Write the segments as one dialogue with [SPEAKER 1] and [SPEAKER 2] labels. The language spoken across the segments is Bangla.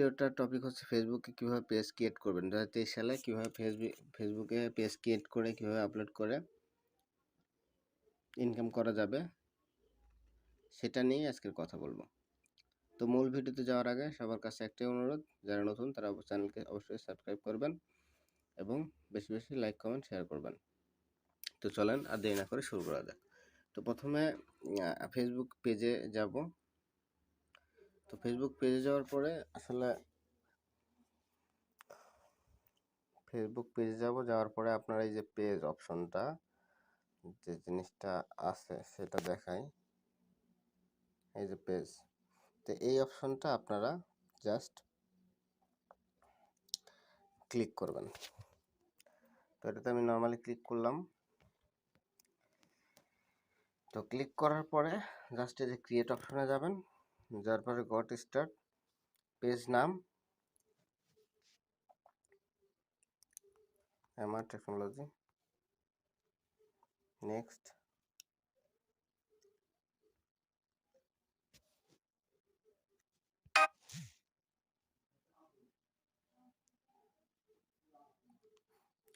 [SPEAKER 1] ভিডিওটার টপিক হচ্ছে ফেসবুকে কীভাবে পেজ ক্রিয়েট করবেন? দু হাজার তেইশ সালে কীভাবে ফেসবুক ফেসবুকে পেজ ক্রিয়েট করে কীভাবে আপলোড করে ইনকাম করা যাবে? সেটা নিয়ে আজকের কথা বলব। তো মূল ভিডিওতে যাওয়ার আগে সবার কাছে একটাই অনুরোধ যারা নতুন তারা চ্যানেলকে অবশ্যই সাবস্ক্রাইব করবেন এবং বেশি বেশি লাইক কমেন্ট শেয়ার করবেন। তো চলেন আর দেরি না করে শুরু করা যাক। তো প্রথমে ফেসবুক পেজে যাব। তো ফেসবুক পেজে যাওয়ার পরে আসলে ফেসবুক পেজে যাব, যাওয়ার পরে আপনার এই যে পেজ অপশনটা যে জিনিসটা আছে সেটা দেখাই। এই যে পেজ তো এই অপশনটা আপনারা জাস্ট ক্লিক করবেন। তো এটাতে আমি নর্মালি ক্লিক করলাম। তো ক্লিক করার পরে জাস্ট এই যে ক্রিয়েট অপশনে যাবেন। যার পরে গট স্টার্ট পেজ নাম আমার টেকনোলজি নেক্সট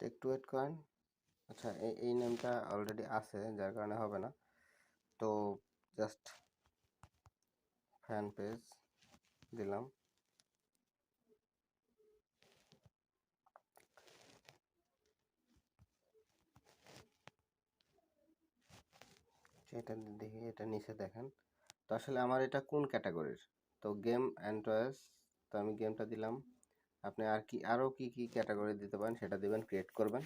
[SPEAKER 1] একটু ওয়েট করেন আচ্ছা এই এই নেমটা অলরেডি আছে, যার কারণে হবে না। তো জাস্ট ফ্যান পেজ দিলাম। এটা দেখি, এটা নিচে দেখেন। তো আসলে আমার এটা কোন ক্যাটাগরির? তো গেম অ্যান্ড টয়েস তো আমি গেমটা দিলাম। আপনি আর কি আরও কি কি ক্যাটাগরি দিতে পারেন সেটা দেবেন ক্রিয়েট করবেন।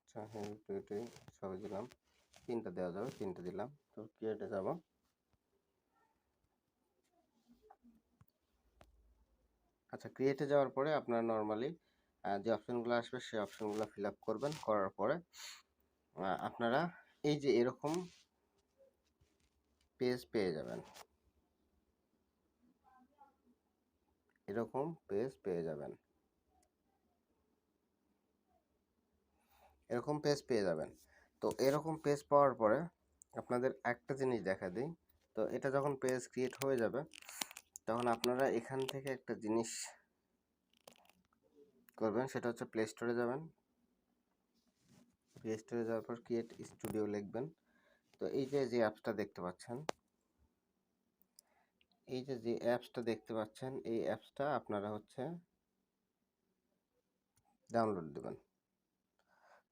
[SPEAKER 1] আচ্ছা সবই দিলাম। তিনটা দেওয়া যাবে, তিনটা দিলাম। তো ক্রিয়েটে যাব। আচ্ছা ক্রিয়েটে যাওয়ার পরে আপনার নর্মালি যে অপশনগুলো আসবে সেই অপশনগুলো ফিল আপ করবেন, করার পরে আপনারা এই যে এরকম পেজ পেয়ে যাবেন। এরকম পেজ পেয়ে যাবেন। এরকম পেজ পেয়ে যাবেন। তো এরকম পেজ পাওয়ার পরে আপনাদের একটা জিনিস দেখা দিই। তো এটা যখন পেজ ক্রিয়েট হয়ে যাবে তখন আপনারা এখান থেকে একটা জিনিস করবেন, সেটা হচ্ছে প্লে স্টোরে যাবেন। প্লে স্টোরে যাওয়ার পর ক্রিয়েট স্টুডিও লিখবেন। তো এই যে যে অ্যাপসটা দেখতে পাচ্ছেন, এই যে যে অ্যাপসটা দেখতে পাচ্ছেন, এই অ্যাপসটা আপনারা হচ্ছে ডাউনলোড দেবেন।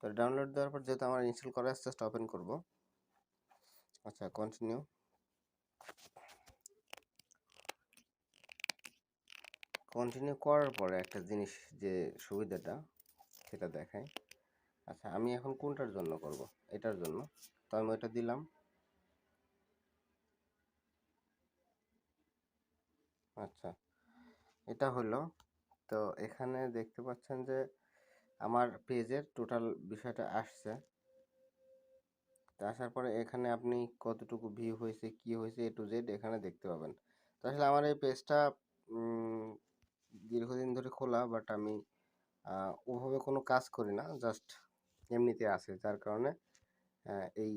[SPEAKER 1] তো ডাউনলোড দেওয়ার পর যেহেতু আমার ইনস্টল করা আছে জাস্ট ওপেন করব। আচ্ছা কন্টিনিউ কন্টিনিউ করার পরে একটা জিনিস যে সুবিধাটা, সেটা দেখায় আচ্ছা আমি এখন কোনটার জন্য করব? এটার জন্য। তো আমি ওইটা দিলাম। আচ্ছা এটা হলো। তো এখানে দেখতে পাচ্ছেন যে আমার পেজের টোটাল বিষয়টা আসছে। তো আসার পরে এখানে আপনি কতটুকু ভিউ হয়েছে, কি হয়েছে এ টু জেড এখানে দেখতে পাবেন। তো আসলে আমার এই পেজটা দীর্ঘদিন ধরে খোলা বাট আমি ওভাবে কোনো কাজ করি না জাস্ট এমনিতে আছে, যার কারণে এই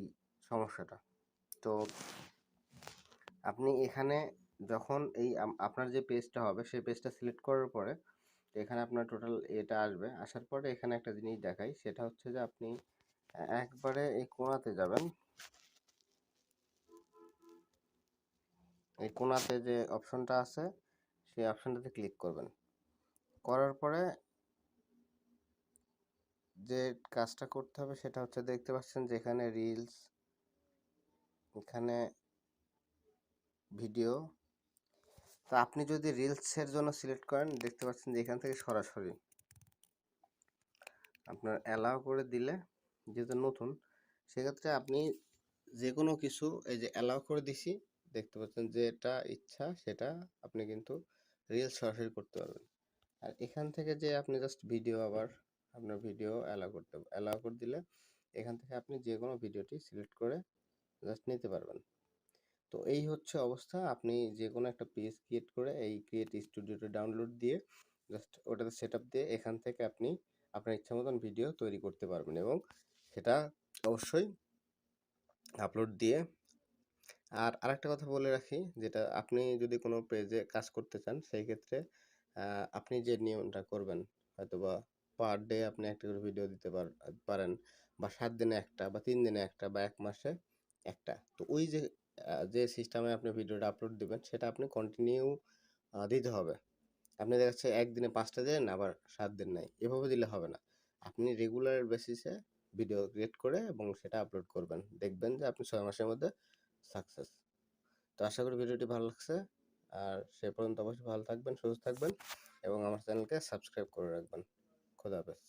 [SPEAKER 1] সমস্যাটা। তো আপনি এখানে যখন এই আপনার যে পেজটা হবে, সেই পেজটা সিলেক্ট করার পরে, এখানে আপনার টোটাল এটা আসবে। আসার পরে এখানে একটা জিনিস দেখাই, সেটা হচ্ছে যে আপনি একবারে এই কোণাতে যাবেন। এই কোণাতে যে অপশনটা আছে সেই অপশনটাতে ক্লিক করবেন। করার পরে যে কাজটা করতে হবে সেটা হচ্ছে দেখতে পাচ্ছেন যেখানে রিলস এখানে ভিডিও তো আপনি যদি রিলসের জন্য সিলেক্ট করেন, দেখতে পাচ্ছেন যে এখান থেকে সরাসরি আপনার অ্যালাউ করে দিলে, যেহেতু নতুন, সেক্ষেত্রে আপনি যে কোনো কিছু, এই যে অ্যালাউ করে দিছি, দেখতে পাচ্ছেন যেটা ইচ্ছা, সেটা আপনি কিন্তু রিলস সরাসরি করতে পারবেন। আর এখান থেকে যে আপনি জাস্ট ভিডিও আবার আপনার ভিডিও অ্যালাউ করতে অ্যালাউ করে দিলে এখান থেকে আপনি যে কোনো ভিডিওটি সিলেক্ট করে জাস্ট নিতে পারবেন। তো এই হচ্ছে অবস্থা। আপনি যে কোনো একটা পেজ ক্রিয়েট করে এই ক্রিয়েট স্টুডিওটা ডাউনলোড দিয়ে জাস্ট ওটাতে সেট দিয়ে এখান থেকে আপনি আপনার ইচ্ছা মতন ভিডিও তৈরি করতে পারবেন এবং সেটা অবশ্যই আপলোড দিয়ে আর আরেকটা কথা বলে রাখি, যেটা আপনি যদি কোনো পেজে কাজ করতে চান, সেই ক্ষেত্রে আপনি যে নিয়মটা করবেন, হয়তোবা পার ডে আপনি একটা করে ভিডিও দিতে পার- পারেন, বা সাত দিনে একটা, বা তিন দিনে একটা, বা এক মাসে একটা। তো ওই যে যে সিস্টেমে আপনি ভিডিওটা আপলোড দিবেন, সেটা আপনি কন্টিনিউ দিতে হবে। আপনি দেখা যাচ্ছে একদিনে পাঁচটা দিলেন, আবার সাত দিন নাই। এভাবে দিলে হবে না। আপনি রেগুলার বেসিসে ভিডিও ক্রিয়েট করে, এবং সেটা আপলোড করবেন। দেখবেন যে আপনি ছয় মাসের মধ্যে সাকসেস তো আশা করি ভিডিওটি ভালো লাগছে। আর সে পর্যন্ত অবশ্যই ভালো থাকবেন, সুস্থ থাকবেন এবং আমার চ্যানেলকে সাবস্ক্রাইব করে রাখবেন। খোদা হাফেজ।